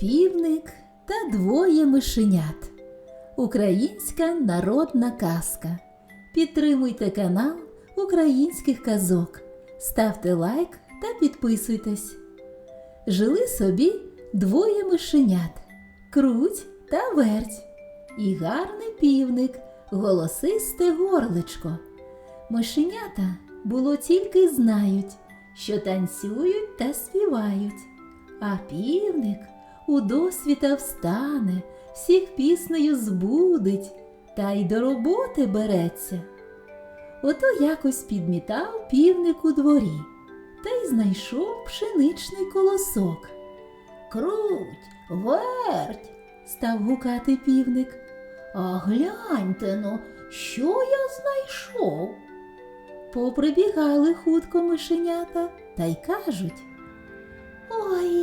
Півник та двоє мишенят. Українська народна казка. Підтримуйте канал українських казок. Ставте лайк та підписуйтесь. Жили собі двоє мишенят круть та верть. І гарний півник, голосисте горличко. Мишенята було тільки знають, що танцюють та співають. А півник у досвіта встане, всіх піснею збудить, та й до роботи береться. Ото якось підмітав півник у дворі та й знайшов пшеничний колосок. Круть, верть, став гукати півник. А гляньте но, що я знайшов? Поприбігали хутко мишенята та й кажуть. Ой,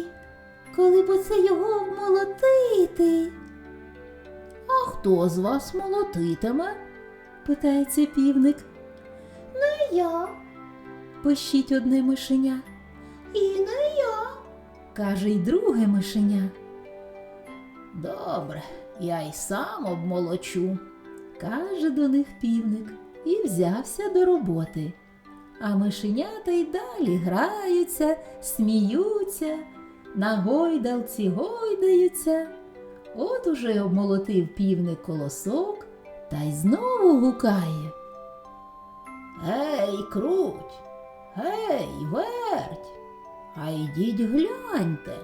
коли б оце його вмолотити. А хто з вас молотитиме? питається півник. Не я, пищить одне мишеня. І не я, каже й друге мишеня. Добре, я й сам обмолочу, каже до них півник і взявся до роботи. А мишенята й далі граються, сміються, на гойдалці гойдаються. От уже обмолотив півник колосок та й знову гукає. Гей, круть, гей, верть, а йдіть гляньте,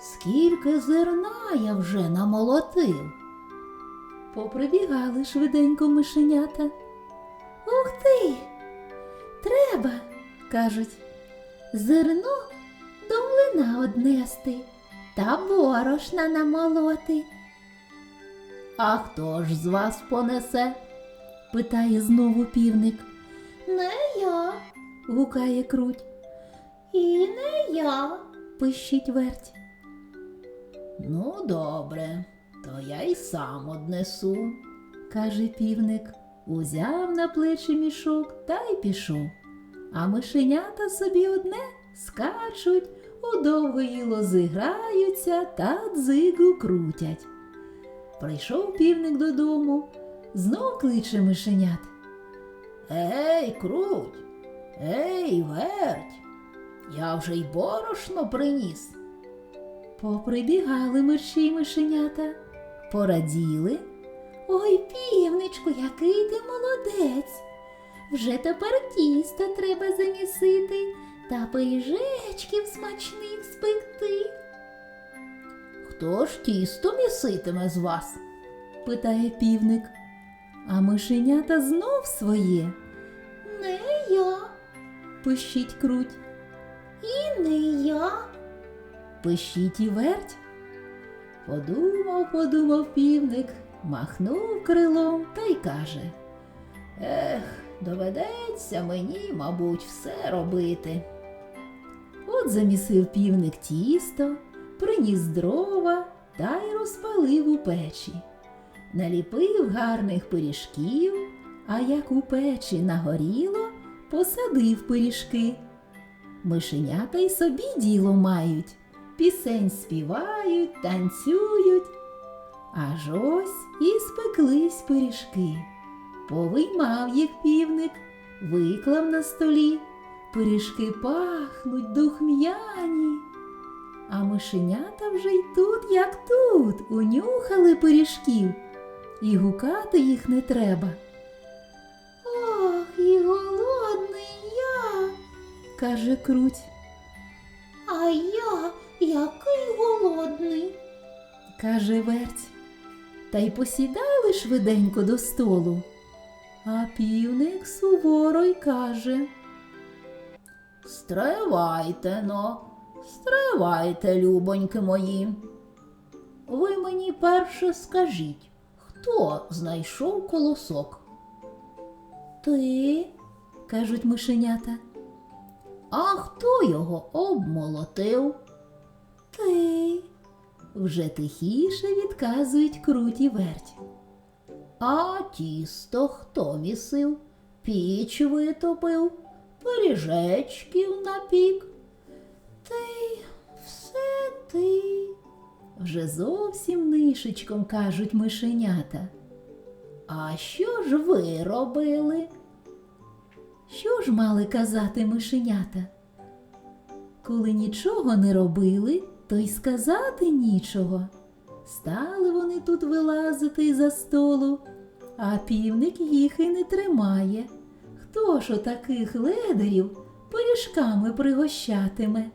скільки зерна я вже намолотив. Поприбігали швиденько мишенята. Ух ти! Треба, кажуть, зерно млина однести та борошна намолоти. А хто ж з вас понесе? питає знову півник. Не я, гукає круть. І не я, пищить верть. Ну, добре, то я й сам однесу, каже півник, узяв на плечі мішок та й пішов. А мишенята собі одне скачуть, у довгої лози граються та дзигу крутять. Прийшов півник додому, знов кличе мишенят. Ей, круть, ей, верть, я вже й борошно приніс. Поприбігали й мишенята, пораділи. Ой, півничку, який ти молодець. Вже тепер тісто треба замісити та пиріжечків смачних спекти. Хто ж тісто міситиме з вас? питає півник. А мишенята знов своє. Не я, пищить круть. І не я, пищить і верть. Подумав, подумав півник, махнув крилом та й каже. Ех, доведеться мені, мабуть, все робити. От замісив півник тісто, приніс дрова та й розпалив у печі. Наліпив гарних пиріжків, а як у печі нагоріло, посадив пиріжки. Мишенята й собі діло мають, пісень співають, танцюють. Аж ось і спеклись пиріжки. Повиймав їх півник, виклав на столі. Пиріжки пахнуть духм'яні. А мишенята вже й тут, як тут, унюхали пиріжків, і гукати їх не треба. Ох, і голодний я, каже круть. А я який голодний, каже верть. Та й посідали швиденько до столу. А півник суворо й каже. Стривайте но, стривайте, любоньки мої. Ви мені перше скажіть, хто знайшов колосок? Ти, кажуть мишенята. А хто його обмолотив? Ти. Вже тихіше відказують круті верть. А тісто хто місив? Піч витопив, пиріжечків напік. Ти, все ти, Вже зовсім нишечком кажуть мишенята. А що ж ви робили? Що ж мали казати мишенята? Коли нічого не робили, то й сказати нічого. Стали вони тут вилазити за столу, а півник їх і не тримає. Хто ж отаких ледарів пиріжками пригощатиме?